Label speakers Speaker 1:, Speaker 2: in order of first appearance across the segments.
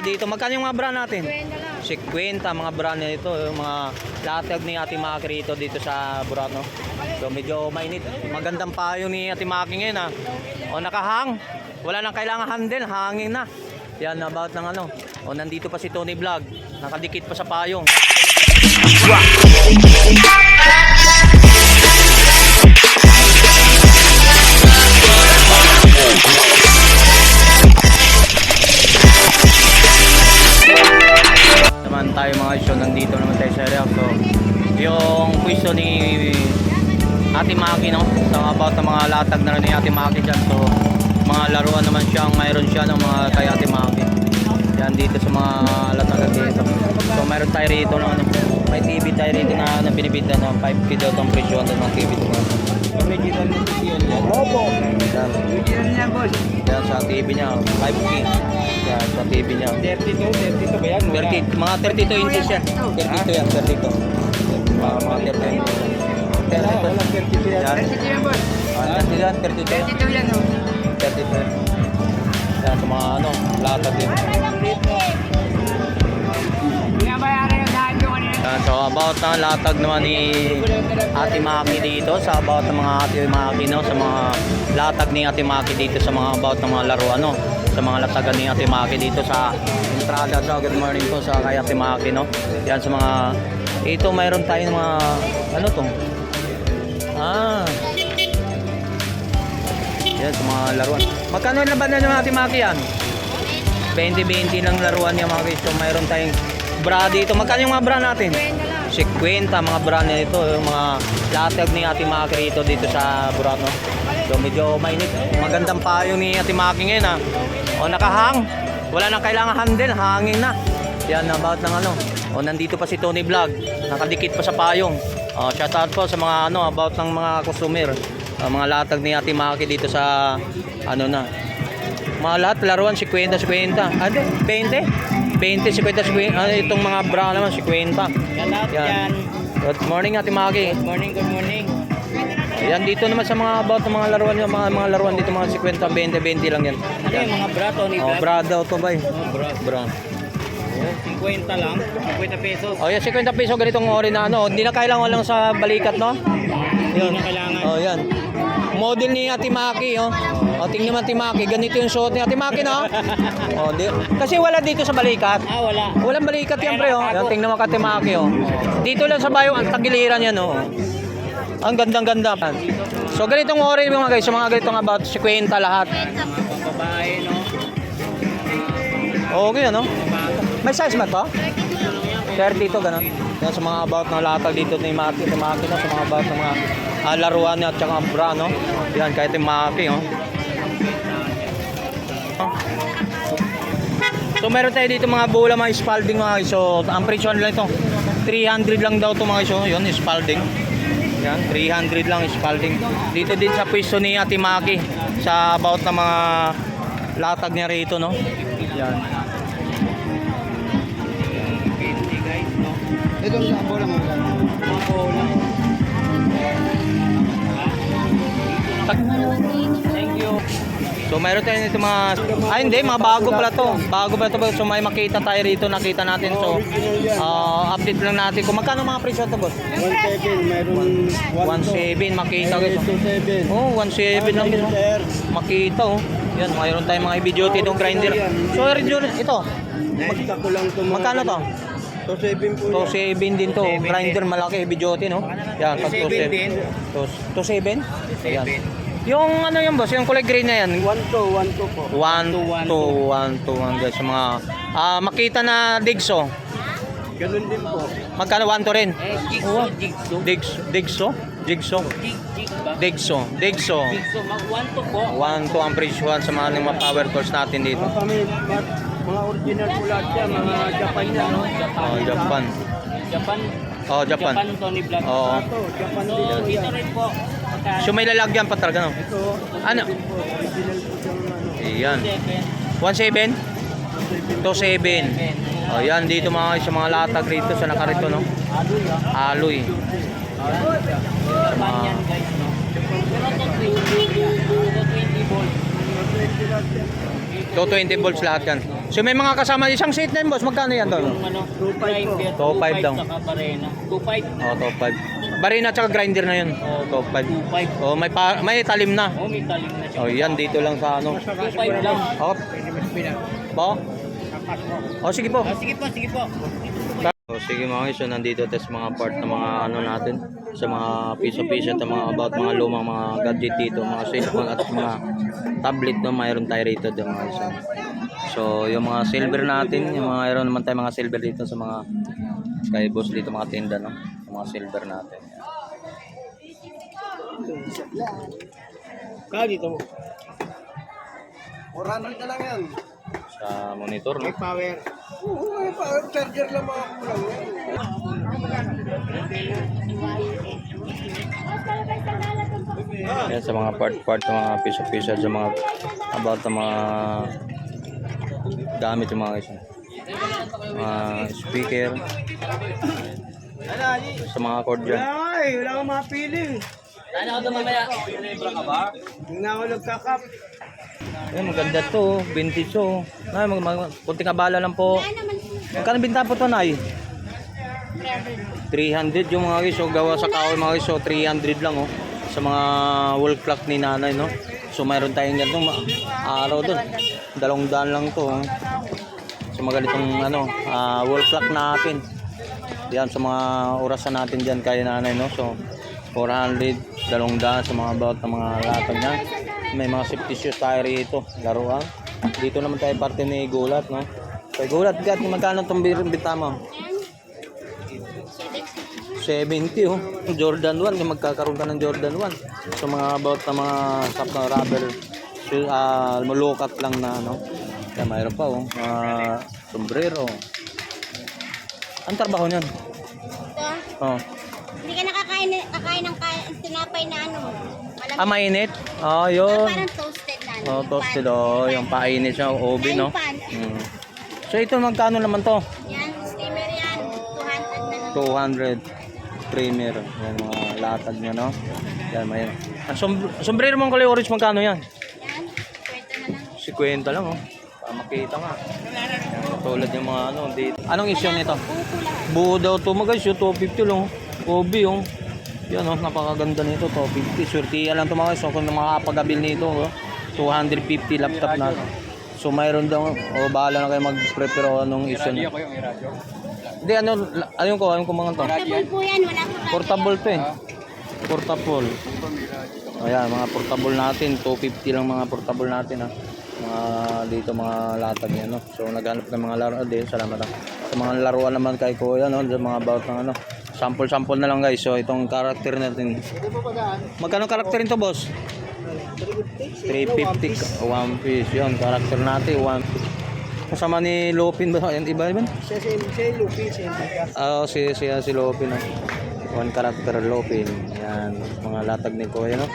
Speaker 1: dito. Magkano yung mga bra natin? 50 mga bra nito, yung mga latag ni Ate Maki rito dito sa Burano. So medyo mainit. Magandang payo ni Ate Maki ngayon ha. O nakahang. Wala nang kailangan handle, hangin na. Yan about ng ano. O nandito pa si Tony Vlog. Nakadikit pa sa payong. About ng mga latag na rin ni Ate Maki dyan so mga laruan naman siya ang mayroon siya ng mga kay Ate Maki yan dito sa mga latag dito so mayroon tayo rito no, ano, may TV tayo rito na, na binibita no 5k daw itong presyo ng mga TV dito
Speaker 2: Original na yun yan. Opo.
Speaker 1: yan,
Speaker 2: Original niya, boss.
Speaker 1: yan sa TV niya 5k yan sa TV niya
Speaker 2: 32, 32 ba yan?
Speaker 1: 30, mga 32 inches yan. 32 yan, 32. Mga, mga 32.
Speaker 2: Wala, wala 32 yan.
Speaker 1: Yan.
Speaker 2: 32 yan, boss.
Speaker 1: Ah, 32 yan, 32.
Speaker 2: 32 yan, oh.
Speaker 1: 32. Yan, sa mga ano, latag din.
Speaker 2: Binabayaran yung daan yung kanina.
Speaker 1: Yan, so about na latag naman ni Ate Maki dito, sa about ng mga Ate Maki, no, sa mga latag ni Ate Maki dito sa mga about ng mga laro, ano, sa mga latagan ni Ate Maki dito sa entrada. So, good morning po sa kay Ate Maki, no. Yan, sa mga, ito mayroon tayong mga, ano to? Ah, yan, sa mga laruan. Magkano na ba na ng Ate Maki yan? 20-20 lang laruan niya mga guys. So, mayroon tayong bra dito. Magkano yung mga bra natin? 50 mga bra nito. Yung mga latag ni Ate Maki rito dito sa Burano. So, medyo mainit. Magandang payo ni Ate Maki ngayon ha. O, nakahang. Wala nang kailangan handle. Hangin na. Yan, about ng ano. O, nandito pa si Tony Vlog. Nakadikit pa sa payong. O, shoutout po sa mga ano, about ng mga customer. O, mga latag ni Ate Maki dito sa ano na, mga lahat, laruan, 50, 50. Ano? 20? 20, 50, 50. Ano, itong mga bra naman, 50.
Speaker 2: Yan lahat
Speaker 1: Yan.
Speaker 2: yan.
Speaker 1: Good morning, Ate Maki.
Speaker 2: Good morning, good morning.
Speaker 1: Ayan, dito naman sa mga about ng mga laruan, yung mga, mga laruan dito, mga 50, 20, 20 lang yan.
Speaker 2: Ano yung mga bra, Tony
Speaker 1: Oh,
Speaker 2: Vlog?
Speaker 1: bra daw to, bay.
Speaker 2: Oh, bra.
Speaker 1: Bra.
Speaker 2: 50 lang, 50 pesos.
Speaker 1: Oh, yan, 50 piso ganitong ori na ano. Hindi na kailangan lang sa balikat, no?
Speaker 2: Na kailangan.
Speaker 1: Oh, yan. Model ni Ate Maki, oh. Oh, tingnan mo Ate Maki, ganito yung suot ni Ate Maki, no? Oh, di, kasi wala dito sa balikat.
Speaker 2: Ah, wala.
Speaker 1: Walang balikat yan, pre, oh. Yan, tingnan mo Ate Maki, oh. Dito lang sa bayo, ang tagiliran yan, oh. Ang gandang-ganda. So, ganitong ori mga guys, so mga ganitong about 50 lahat.
Speaker 2: Babae, no?
Speaker 1: Okay, ano? May size ba to? 32, ganun. Yan sa mga about ng latag dito ni Maki, ni Maki, no? Sa mga about ng mga ah, laruan niya at saka bra, no? Yan, kahit ni Maki, oh. So meron tayo dito mga bola mga Spalding mga guys. So ang presyo lang ito. 300 lang daw to mga guys. So yun, Spalding. Yan, 300 lang Spalding. Dito din sa pwesto ni Ate Maki sa about ng mga latag niya rito, no? Yan.
Speaker 3: Ito ang mo lang.
Speaker 2: Mga bola.
Speaker 1: Thank you. So mayroon tayo nito mga ay hindi mga bago pala to. Bago pala to. So may makita tayo rito, nakita natin. So ah, update lang natin kung magkano mga presyo to, boss.
Speaker 3: 1.7, mayroon
Speaker 1: 1.7 makita guys.
Speaker 3: 2.7.
Speaker 1: Oh, 1.7 lang guys. oh. Makita oh. Yan, mayroon tayong mga duty itong grinder. So
Speaker 3: ko lang ito.
Speaker 1: magkano to?
Speaker 3: 2.7 po
Speaker 1: To 7 din to. Grinder malaki heavy duty no. Yan, pag
Speaker 2: 2.7 din.
Speaker 1: 2 7. Ayan. Yung ano yung boss, yung kulay green na yan,
Speaker 3: 1 to 1 to po.
Speaker 1: 1
Speaker 2: to, one
Speaker 1: to 1 to 1 guys. Mga ah, makita na digso.
Speaker 3: Ganun din po.
Speaker 1: Magkano 1 to rin?
Speaker 2: Eh, jigsaw, jigsaw.
Speaker 1: Digs, digso? Digso?
Speaker 2: Jig, jig ba?
Speaker 1: Digso. Digso.
Speaker 2: Jigsaw, mag 1 to po.
Speaker 1: 1 to ang presyohan sa mga, mga power tools natin dito.
Speaker 3: Mga kami, mga, original po lahat siya, mga Japan yan.
Speaker 2: Ano, Japan.
Speaker 1: Oh, Japan.
Speaker 2: Japan.
Speaker 1: Oh, Japan.
Speaker 2: Japan, Tony Vlog.
Speaker 1: Oo.
Speaker 3: Ito, Japan
Speaker 2: So, dito
Speaker 3: yan.
Speaker 2: rin po.
Speaker 1: So may lalagyan pa talaga no?
Speaker 3: Ito,
Speaker 1: Ano?
Speaker 3: original po ano.
Speaker 1: Ayan.
Speaker 2: Seven.
Speaker 1: 1.7 to 7. Oh, yan dito mga sa mga latag rito sa nakarito no. Aloy.
Speaker 2: Japan Pero to 20, to 20 volts.
Speaker 1: 220 volts lahat yan. So may mga kasama isang seat na yun, boss. Magkano yan doon?
Speaker 2: Ano,
Speaker 3: 2.5
Speaker 2: 2.5
Speaker 1: 2.5 daw.
Speaker 2: Barena. 2.5.
Speaker 1: Oh, top 5. Barina tsaka grinder na yun.
Speaker 2: Oh,
Speaker 1: Top 5.
Speaker 2: 2.5.
Speaker 1: Oh, may pa, may talim na.
Speaker 2: Oh, may talim na siya.
Speaker 1: Oh, yan dito lang sa ano.
Speaker 2: 2.5 lang.
Speaker 1: Oh, ba? Oh, sige po.
Speaker 2: Ah, sige po, sige po.
Speaker 1: Oh, sige mga guys, so nandito sa mga part ng mga ano natin, sa mga piso-piso at mga about mga lumang mga gadget dito, mga cellphone at mga tablet no, mayroon tayo rito dito mga guys. So, yung mga silver natin, yung mga mayroon naman tayo mga silver dito sa mga kay boss dito mga tinda no, Yung mga silver natin.
Speaker 3: Kaya dito mo. 400 na lang yan.
Speaker 1: Sa monitor no.
Speaker 3: May power. Oo, may power. Charger lang mga kulang yan.
Speaker 1: Sa mga part-part ng mga piso-piso sa mga about sa mga gamit yung mga guys. Mga speaker sa mga cord dyan.
Speaker 3: Ay, wala kang mapili.
Speaker 2: Ano ako mamaya? Libre ka ba?
Speaker 3: Hindi na ako nagkakap.
Speaker 1: Eh, maganda to, vintage to. Nay, mag, mag, kunting abala lang po. Magkano binta po to, Nay? 300 yung mga guys, so gawa sa kahoy mga guys, so 300 lang oh. Sa mga wall clock ni nanay, no? So mayroon tayong ganitong araw doon. Dalawang daan lang to. Oh. So mga ganitong ano, ah, wall clock natin. Yan sa mga orasan natin diyan kay nanay, no? So 400, dalawang daan sa mga about ng mga latag niya. May mga safety shoes tayo rito, laruan. Dito naman tayo parte ni Gulat, no? Kay Gulat, gat, magkano itong bita mo? 70 oh. Jordan 1, kung magkakaroon ka ng Jordan 1. So mga about na mga top na rubber shoe, ah, mulukat lang na ano. Kaya mayroon pa oh. Mga sombrero. Ang trabaho niyan?
Speaker 4: Ito,
Speaker 1: Oh.
Speaker 4: hindi ka nakakain kakain ng tinapay na ano. Malamig.
Speaker 1: Ah, mainit? Oh, yun.
Speaker 4: Parang toasted na. ano,
Speaker 1: Oh, toasted
Speaker 4: pan.
Speaker 1: oh. Yung painit siya, obi, no?
Speaker 4: Pan.
Speaker 1: Mm. So ito magkano naman to?
Speaker 4: Yan, steamer yan. 200 na lang.
Speaker 1: 200 premier. Yan mga latag niya, no? Yan, may... Ang som- sombrero mong kulay orange, magkano yan?
Speaker 4: Yan, kwento na lang.
Speaker 1: 50 lang, oh. Para makita nga. Yan, tulad yung mga ano, dito. Anong issue nito? Buo daw to mga guys, yung 250 lang. oh. Obi, oh. Yan, oh, napakaganda nito, 250. Swerte lang to mga guys. So, kung makakapag-abil nito, oh, 250 laptop na. So, mayroon daw, oh, bahala na kayo mag-prepare o anong issue niya. Hindi, ano, ayun ko, ayun ko mga to.
Speaker 4: Portable po yan, wala po.
Speaker 1: Portable to eh. Portable. Ayan, mga portable natin. 250 lang mga portable natin ha. Mga dito mga latag niya no. So naghanap ng mga laruan din. Salamat ha. Sa mga laruan naman kay Kuya no. Sa mga about ng ano. Sample-sample na lang guys. So itong character natin. Magkano character nito boss? 350 ka- one piece yun. Character natin one Kasama ni Lopin ba? Yan, iba ba?
Speaker 3: Siya si siya yung Lupi, siya yung.
Speaker 1: Ah, si si si Lopin no. One character Lopin. Yan, mga latag ni Kuya no.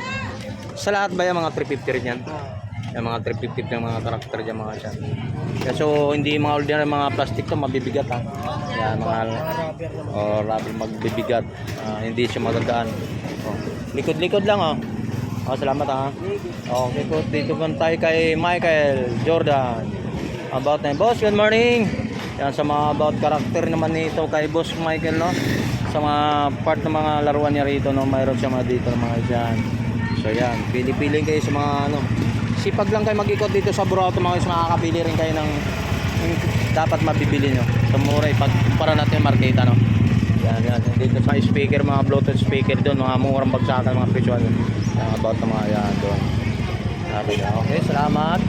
Speaker 1: Sa lahat ba yan mga 350 rin yan? Yung mga 350 yung mga karakter dyan mga siya. Kaya so hindi mga ordinary mga plastic to mabibigat ha. Yan mga oh, rubber magbibigat. Ah, hindi siya magagaan. Oh. Likod-likod lang oh. Oh, salamat ha. Okay po, dito po tayo kay Michael Jordan. About na boss, good morning. Yan sa mga about character naman nito kay boss Michael no. Sa mga part ng mga laruan niya rito no, mayroon siya mga dito mga dyan. So yan, pili-pili kayo sa mga ano. Sipag lang kayo mag-ikot dito sa Burato mga guys, rin kayo ng dapat mabibili nyo. Sa mura, ipagkumpara natin yung marketa no. Yan, yan. Dito sa speaker, mga Bluetooth speaker doon, mga murang bagsakan, mga presyon. Yan, about na mga yan doon. Sabi na, okay, salamat.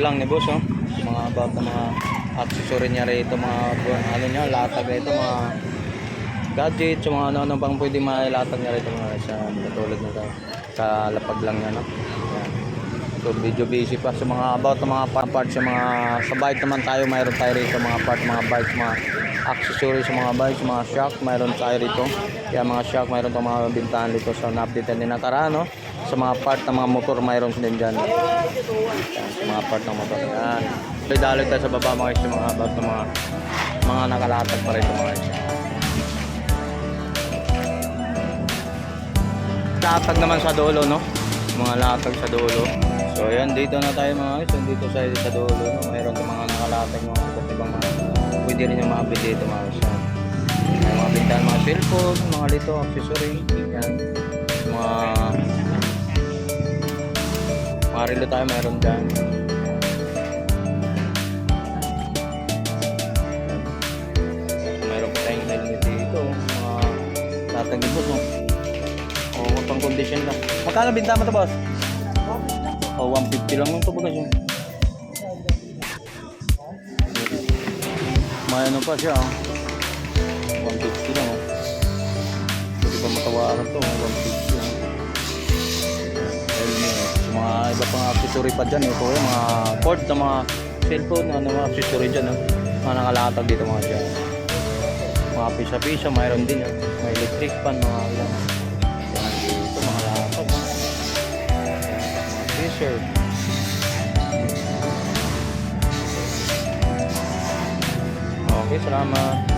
Speaker 1: Lang ni boss, oh. Mga about na mga accessory niya rito, mga ano niya, latag rito, mga gadgets, mga ano-ano pang pwede mailatag niya rito mga sa katulad nito. Sa lapag lang niya, no? Yan. So video busy pa sa mga about ng mga pa- parts sa mga sa bike naman tayo mayroon tayo rito mga part mga bikes mga accessories sa mga bikes mga shock mayroon tayo rito. Kaya mga shock mayroon tayong mga bintahan dito. Sa na-update din nakaraan no? Sa mga part ng mga motor mayroon din dyan. Yan, sa mga part ng motor yan. Daloy tayo sa baba mga guys, mga about ng mga mga nakalatag pa rito mga guys. latag naman sa dulo no? Mga latag sa dulo So ayan, dito na tayo mga guys. Dito sa, sa dulo, no? mayroon din mga nakalatag mga iba't ibang mga pwede rin yung mga bili dito mga guys. May mga bintahan, mga cellphone, mga lito, accessory. Yan. Mga mga relo tayo mayroon dyan. Mayroon tayong helmet dito. Mga latag dito. No? O, pang condition lang. Magkano binta mo to boss? O, 150 lang yung tubagas yun. May ano pa siya, oh. 150 lang, oh. Pwede pa matawaran to, oh. 150 lang. Helmet. Mga iba pang accessory pa dyan, ito yung mga cord na mga cellphone, ano mga accessory dyan, oh. Mga nakalatag dito mga dyan. Mga pisa-pisa, mayroon din, oh. May electric pan, mga yan. Mga t-shirt. Okay, salamat.